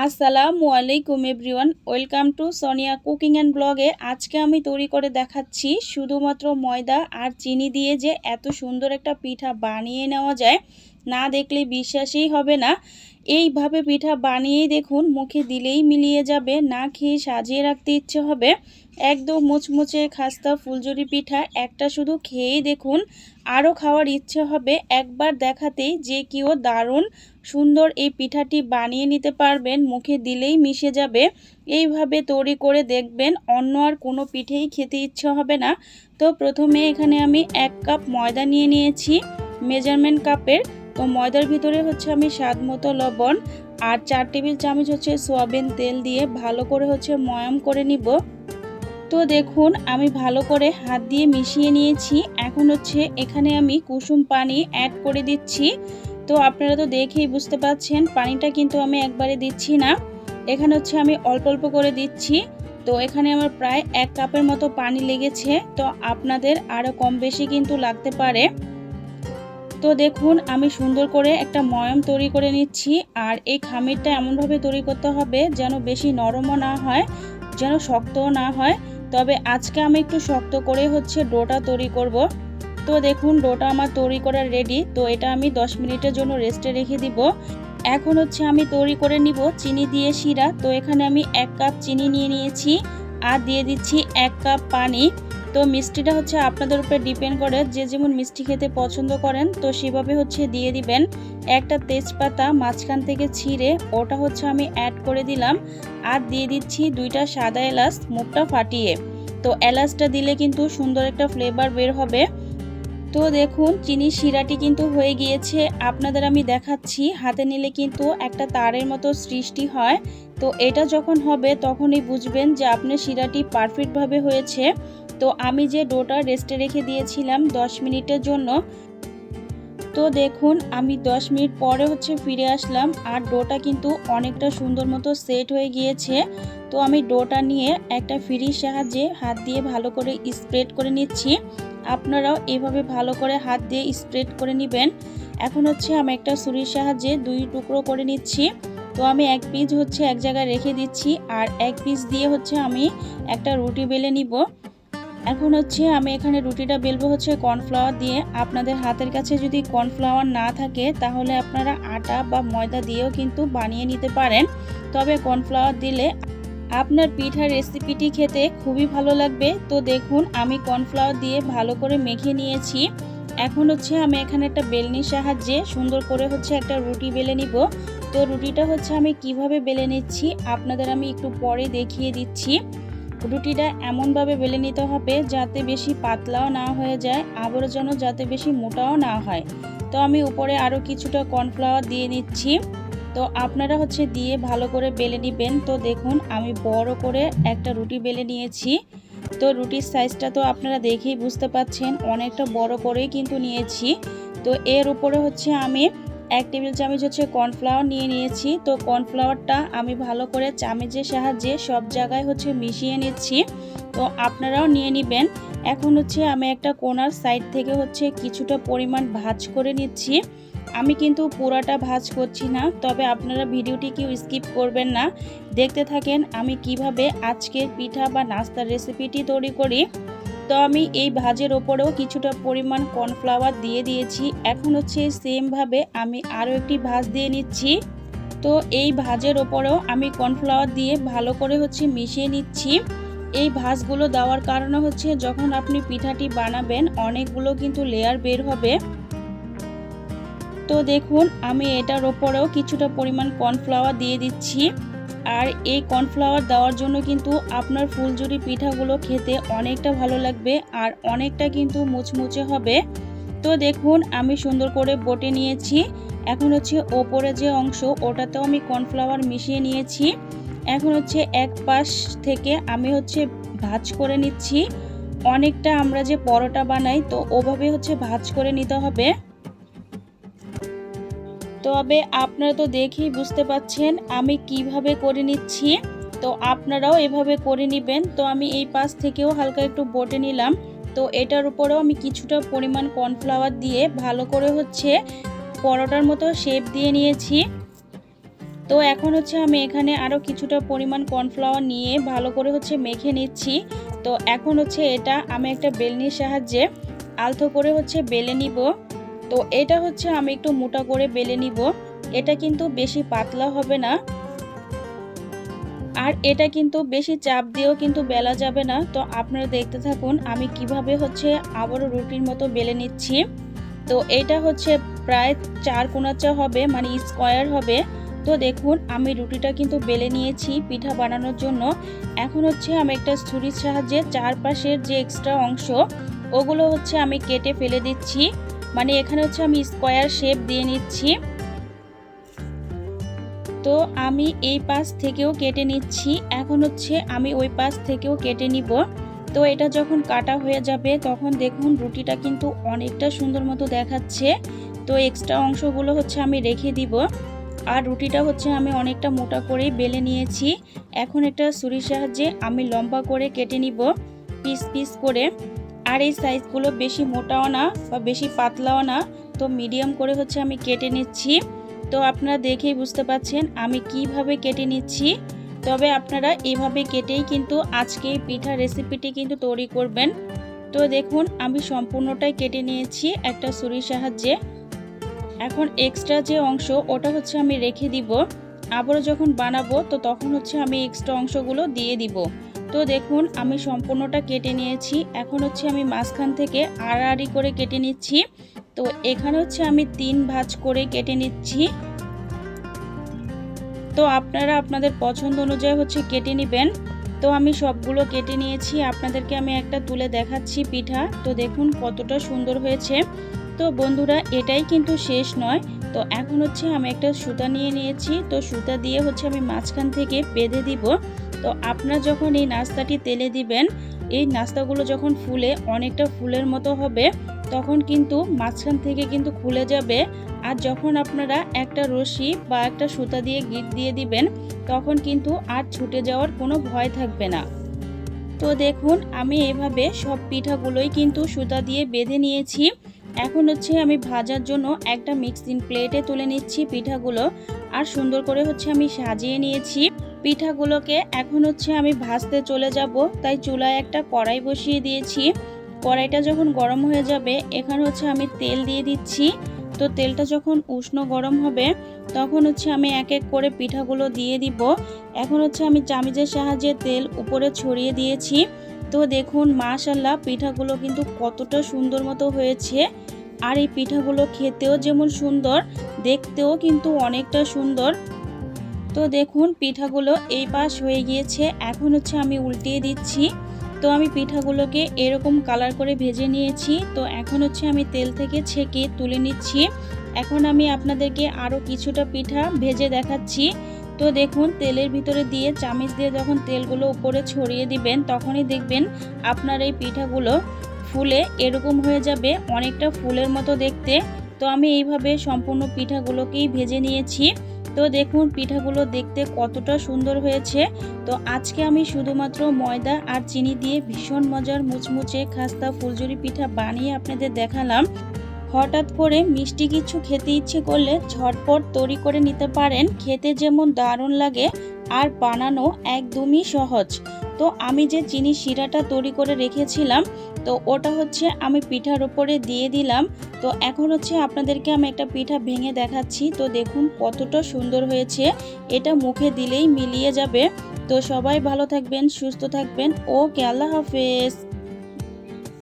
আসসালামু আলাইকুম everyone, welcome to Sonia cooking and ব্লগে। আজকে আমি তৈরি করে দেখাচ্ছি শুধুমাত্র ময়দা আর চিনি দিয়ে যে এত সুন্দর একটা পিঠা বানিয়ে নেওয়া যায়, না দেখলে বিশ্বাসই হবে না। এইভাবে পিঠা বানিয়েই দেখুন, মুখে দিলেই মিলিয়ে যাবে। না খেয়ে সাজিয়ে রাখতে ইচ্ছে হবে। একদম মুচমুচে খাস্তা ফুলজুরি পিঠা একটা শুধু খেয়েই দেখুন, আরও খাওয়ার ইচ্ছে হবে। একবার দেখাতেই যে কেউ দারুণ সুন্দর এই পিঠাটি বানিয়ে নিতে পারবেন, মুখে দিলেই মিশে যাবে। এইভাবে তৈরি করে দেখবেন, অন্য আর কোনো পিঠেই খেতে ইচ্ছে হবে না। তো প্রথমে এখানে আমি এক কাপ ময়দা নিয়ে নিয়েছি, মেজারমেন্ট কাপের। তো ময়দার ভিতরে হচ্ছে আমি স্বাদ মতো লবণ আর চার টেবিল চামচ হচ্ছে সোয়াবিন তেল দিয়ে ভালো করে হচ্ছে ময়াম করে নিব। তো দেখুন, আমি ভালো করে হাত দিয়ে মিশিয়ে নিয়েছি। এখন হচ্ছে এখানে আমি কুসুম পানি অ্যাড করে দিচ্ছি। তো আপনারা তো দেখেই বুঝতে পাচ্ছেন, পানিটা কিন্তু আমি একবারে দিচ্ছি না। এখানে হচ্ছে আমি অল্প অল্প করে দিচ্ছি। তো এখানে আমার প্রায় এক কাপের মতো পানি লেগেছে। তো আপনাদের আরও কম বেশি কিন্তু লাগতে পারে। তো দেখুন, আমি সুন্দর করে একটা ময়ম তৈরি করে নিচ্ছি আর এই খামিরটা এমনভাবে তৈরি করতে হবে যেন বেশি নরমও না হয়, যেন শক্তও না হয়। তবে আজকে আমি একটু শক্ত করে হচ্ছে ডোটা তৈরি করব। তো দেখুন, ডোটা আমার তৈরি করা রেডি তো এটা আমি 10 মিনিটের জন্য রেস্টে রেখে দিব। এখন হচ্ছে আমি তৈরি করে নিব চিনি দিয়ে শিরা। তো এখানে আমি এক কাপ চিনি নিয়ে নিয়েছি আর দিয়ে দিচ্ছি এক কাপ পানি। তো মিষ্টিটা হচ্ছে আপনাদের উপরে ডিপেন্ড করে। যে যেমন মিষ্টি খেতে পছন্দ করেন, তো সেভাবে হচ্ছে দিয়ে দিবেন। একটা তেজপাতা মাঝখান থেকে ছিঁড়ে ওটা হচ্ছে আমি অ্যাড করে দিলাম। আর দিয়ে দিচ্ছি দুইটা সাদা এলাচ, মুখটা ফাটিয়ে। তো এলাচটা দিলে কিন্তু সুন্দর একটা ফ্লেভার বের হবে। তো দেখুন, চিনি শিরাটি কিন্তু হয়ে গিয়েছে। আপনাদের আমি দেখাচ্ছি, হাতে নিলে কিন্তু একটা তারের মতো সৃষ্টি হয়। তো এটা যখন হবে, তখনই বুঝবেন যে আপনার শিরাটি পারফেক্টভাবে হয়েছে। তো আমি যে ডোটা রেস্টে রেখে দিয়েছিলাম 10 মিনিটের জন্য, তো দেখুন, আমি 10 মিনিট পরে হচ্ছে ফিরে আসলাম আর ডোটা কিন্তু অনেকটা সুন্দর মতো সেট হয়ে গিয়েছে। তো আমি ডোটা নিয়ে একটা ফ্রির সাহায্যে হাত দিয়ে ভালো করে স্প্রেড করে নিচ্ছি। আপনারাও এভাবে ভালো করে হাত দিয়ে স্প্রেড করে নেবেন। এখন হচ্ছে আমি একটা ছুরির সাহায্যে দুই টুকরো করে নিচ্ছি। তো আমি এক পিস হচ্ছে এক জায়গায় রেখে দিচ্ছি আর এক পিস দিয়ে হচ্ছে আমি একটা রুটি বেলে নিব। এখন হচ্ছে আমি এখানে রুটিটা বেলবো হচ্ছে কর্নফ্লাওয়ার দিয়ে। আপনাদের হাতের কাছে যদি কর্নফ্লাওয়ার না থাকে তাহলে আপনারা আটা বা ময়দা দিয়েও কিন্তু বানিয়ে নিতে পারেন। তবে কর্নফ্লাওয়ার দিলে আপনার পিঠার রেসিপিটি খেতে খুবই ভালো লাগবে। তো দেখুন, আমি কর্নফ্লাওয়ার দিয়ে ভালো করে মেখে নিয়েছি। এখন হচ্ছে আমি এখানে একটা বেলনির সাহায্যে সুন্দর করে হচ্ছে একটা রুটি বেলে নিব। তো রুটিটা হচ্ছে আমি কীভাবে বেলে নিচ্ছি, আপনাদের আমি একটু পরে দেখিয়ে দিচ্ছি। রুটিটা এমনভাবে বেলে নিতে হবে যাতে বেশি পাতলাও না হয়ে যায় আবার যেন যাতে বেশি মোটাও না হয়। তো আমি উপরে আরও কিছুটা কর্নফ্লাওয়ার দিয়ে নিচ্ছি তো আপনারা হচ্ছে দিয়ে ভালো করে বেলে নেবেন। তো দেখুন, আমি বড় করে একটা রুটি বেলে নিয়েছি। তো রুটির সাইজটা তো আপনারা দেখেই বুঝতে পাচ্ছেন, অনেকটা বড় করেই কিন্তু নিয়েছি। তো এর উপরে হচ্ছে আমি এক টেবিল চামচ হচ্ছে কর্নফ্লাওয়ার নিয়ে নিয়েছি। তো কর্নফ্লাওয়ারটা আমি ভালো করে চামচের সাহায্যে সব জায়গায় হচ্ছে মিশিয়ে নিচ্ছি। তো আপনারাও নিয়ে নেবেন। এখন হচ্ছে আমি একটা কোনার সাইড থেকে হচ্ছে কিছুটা পরিমাণ ভাজ করে নিচ্ছি। আমি কিন্তু পুরাটা ভাজ করছি না, তবে আপনারা ভিডিওটি কেউ স্কিপ করবেন না। দেখতে থাকেন আমি কীভাবে আজকের পিঠা বা নাস্তার রেসিপিটি তৈরি করি। তো আমি এই ভাজের ওপরেও কিছুটা পরিমাণ কর্নফ্লাওয়ার দিয়ে দিয়েছি। এখন হচ্ছে সেমভাবে আমি আরও একটি ভাজ দিয়ে নিচ্ছি। তো এই ভাজের ওপরেও আমি কর্নফ্লাওয়ার দিয়ে ভালো করে হচ্ছে মিশিয়ে নিচ্ছি। এই ভাজগুলো দেওয়ার কারণে হচ্ছে যখন আপনি পিঠাটি বানাবেন, অনেকগুলো কিন্তু লেয়ার বের হবে। তো দেখুন, আমি এটার ওপরেও কিছুটা পরিমাণ কর্নফ্লাওয়ার দিয়ে দিচ্ছি। আর এই কর্নফ্লাওয়ার দেওয়ার জন্য কিন্তু আপনার ফুলজুরি পিঠাগুলো খেতে অনেকটা ভালো লাগবে আর অনেকটা কিন্তু মুচমুচে হবে। তো দেখুন, আমি সুন্দর করে বটে নিয়েছি। এখন হচ্ছে ওপরে যে অংশ, ওটাতেও আমি কর্নফ্লাওয়ার মিশিয়ে নিয়েছি। এখন হচ্ছে এক পাশ থেকে আমি হচ্ছে ভাজ করে নিচ্ছি। অনেকটা আমরা যে পরোটা বানাই, তো ওভাবে হচ্ছে ভাজ করে নিতে হবে। তবে আপনারা তো দেখেই বুঝতে পাচ্ছেন আমি কীভাবে করে নিচ্ছি। তো আপনারাও এভাবে করে নেবেন। তো আমি এই পাশ থেকেও হালকা একটু বটে নিলাম। তো এটার উপরেও আমি কিছুটা পরিমাণ কর্নফ্লাওয়ার দিয়ে ভালো করে হচ্ছে পরোটার মতো শেপ দিয়ে নিয়েছি। তো এখন হচ্ছে আমি এখানে আরও কিছুটা পরিমাণ কর্নফ্লাওয়ার নিয়ে ভালো করে হচ্ছে মেখে নিচ্ছি। তো এখন হচ্ছে এটা আমি একটা বেলনির সাহায্যে আলতো করে হচ্ছে বেলে নিব। তো এটা হচ্ছে আমি একটু মোটা করে বেলে নিব। এটা কিন্তু বেশি পাতলা হবে না। আর এটা কিন্তু বেশি চাপ দিয়েও কিন্তু বেলা যাবে না। তো আপনারা দেখতে থাকুন আমি কীভাবে হচ্ছে আবারও রুটির মতো বেলে নিচ্ছি। তো এটা হচ্ছে প্রায় চার কোনাচা হবে মানে স্কোয়ার হবে। তো দেখুন আমি রুটিটা কিন্তু বেলে নিয়েছি পিঠা বানানোর জন্য। এখন হচ্ছে আমি একটা ছুরির সাহায্যে চারপাশের যে এক্সট্রা অংশ, ওগুলো হচ্ছে আমি কেটে ফেলে দিচ্ছি। মানে এখানে হচ্ছে আমি স্কোয়ার শেপ দিয়ে নিচ্ছি। তো আমি এই পাশ থেকেও কেটে নিচ্ছি। এখন হচ্ছে আমি ওই পাশ থেকেও কেটে নিব। তো এটা যখন কাটা হয়ে যাবে, তখন দেখুন রুটিটা কিন্তু অনেকটা সুন্দর মতো দেখাচ্ছে। তো এক্সট্রা অংশগুলো হচ্ছে আমি রেখে দিব। আর রুটিটা হচ্ছে আমি অনেকটা মোটা করে বেলে নিয়েছি। এখন একটা ছুরির সাহায্যে আমি লম্বা করে কেটে নিব, পিস পিস করে। আর এই সাইজগুলো বেশি মোটাও না বা বেশি পাতলাও না। তো মিডিয়াম করে হচ্ছে আমি কেটে নিচ্ছি। তো আপনারা দেখেই বুঝতে পাচ্ছেন আমি কীভাবে কেটে নিচ্ছি। তবে আপনারা এভাবে কেটেই কিন্তু আজকে পিঠা রেসিপিটি কিন্তু তৈরি করবেন। তো দেখুন, আমি সম্পূর্ণটাই কেটে নিয়েছি একটা ছুরির সাহায্যে। এখন এক্সট্রা যে অংশ, ওটা হচ্ছে আমি রেখে দিব। আবারও যখন বানাবো, তো তখন হচ্ছে আমি এক্সট্রা অংশগুলো দিয়ে দিব। তো দেখুন, আমি সম্পূর্ণটা কেটে নিয়েছি। এখন হচ্ছে আমি মাঝখান থেকে আড়াআড়ি করে কেটে নিচ্ছি। তো এখানে হচ্ছে আমি তিন ভাঁজ করে কেটে নিচ্ছি। তো আপনারা আপনাদের পছন্দ অনুযায়ী হচ্ছে কেটে নেবেন। তো আমি সবগুলো কেটে নিয়েছি। আপনাদেরকে আমি একটা তুলে দেখাচ্ছি পিঠা। তো দেখুন কতটা সুন্দর হয়েছে। তো বন্ধুরা, এটাই কিন্তু শেষ নয়। তো এখন হচ্ছে আমি একটা সুতা নিয়ে নিয়েছি। তো সুতা দিয়ে হচ্ছে আমি মাঝখান থেকে বেঁধে দিব। তো আপনারা যখন এই নাস্তাটি তেলে দিবেন, এই নাস্তাগুলো যখন ফুলে অনেকটা ফুলের মতো হবে, তখন কিন্তু মাঝখান থেকে কিন্তু খুলে যাবে। আর যখন আপনারা একটা রশি বা একটা সুতা দিয়ে গিট দিয়ে দিবেন, তখন কিন্তু আর ছুটে যাওয়ার কোনো ভয় থাকবে না। তো দেখুন, আমি এভাবে সব পিঠাগুলোই কিন্তু সুতা দিয়ে বেঁধে নিয়েছি। এখন হচ্ছে আমি ভাজার জন্য একটা মিক্সিং প্লেটে তুলে নিচ্ছি পিঠাগুলো। আর সুন্দর করে হচ্ছে আমি সাজিয়ে নিয়েছি। পিঠাগুলোকে এখন হচ্ছে আমি ভাজতে চলে যাব, তাই চুলায় একটা কড়াই বসিয়ে দিয়েছি। কড়াইটা যখন গরম হয়ে যাবে, এখানে হচ্ছে আমি তেল দিয়ে দিচ্ছি। তো তেলটা যখন উষ্ণ গরম হবে, তখন হচ্ছে আমি এক এক করে পিঠাগুলো দিয়ে দিব। এখন হচ্ছে আমি চামিচের সাহায্যে তেল উপরে ছড়িয়ে দিয়েছি। তো দেখুন মাশাল্লাহ পিঠাগুলো কিন্তু কতটা সুন্দর মতো হয়েছে। আর এই পিঠাগুলো খেতেও যেমন সুন্দর, দেখতেও কিন্তু অনেকটা সুন্দর। তো দেখুন, পিঠাগুলো এই পাশ হয়ে গিয়েছে। এখন হচ্ছে আমি উল্টিয়ে দিচ্ছি। তো আমি পিঠাগুলোকে এরকম কালার করে ভেজে নিয়েছি। তো এখন হচ্ছে আমি তেল থেকে ছেঁকে তুলে নিচ্ছি। এখন আমি আপনাদেরকে আরও কিছুটা পিঠা ভেজে দেখাচ্ছি। তো দেখুন, তেলের ভিতরে দিয়ে চামিচ দিয়ে যখন তেলগুলো উপরে ছড়িয়ে দিবেন, তখনই দেখবেন আপনার এই পিঠাগুলো ফুলে এরকম হয়ে যাবে, অনেকটা ফুলের মতো দেখতে। তো আমি এইভাবে সম্পূর্ণ পিঠাগুলোকেই ভেজে নিয়েছি। তো দেখুন, পিঠাগুলো দেখতে কতটা সুন্দর হয়েছে। তো আজকে আমি শুধুমাত্র ময়দা আর চিনি দিয়ে ভীষণ মজার মুচমুচে খাস্তা ফুলজুরি পিঠা বানিয়ে আপনাদের দেখালাম। হঠাৎ করে মিষ্টি কিছু খেতে ইচ্ছে করলে ঝটপট তৈরি করে নিতে পারেন। খেতে যেমন দারুণ লাগে আর বানানো একদমই সহজ। তো আমি যে চিনি শিরাটা তৈরি করে রেখেছিলাম, তো ওটা হচ্ছে আমি পিঠার ওপরে দিয়ে দিলাম। তো এখন হচ্ছে আপনাদেরকে আমি একটা পিঠা ভেঙে দেখাচ্ছি। তো দেখুন কতটা সুন্দর হয়েছে। এটা মুখে দিলেই মিলিয়ে যাবে। তো সবাই ভালো থাকবেন, সুস্থ থাকবেন। ও কে আল্লাহ হাফেজ।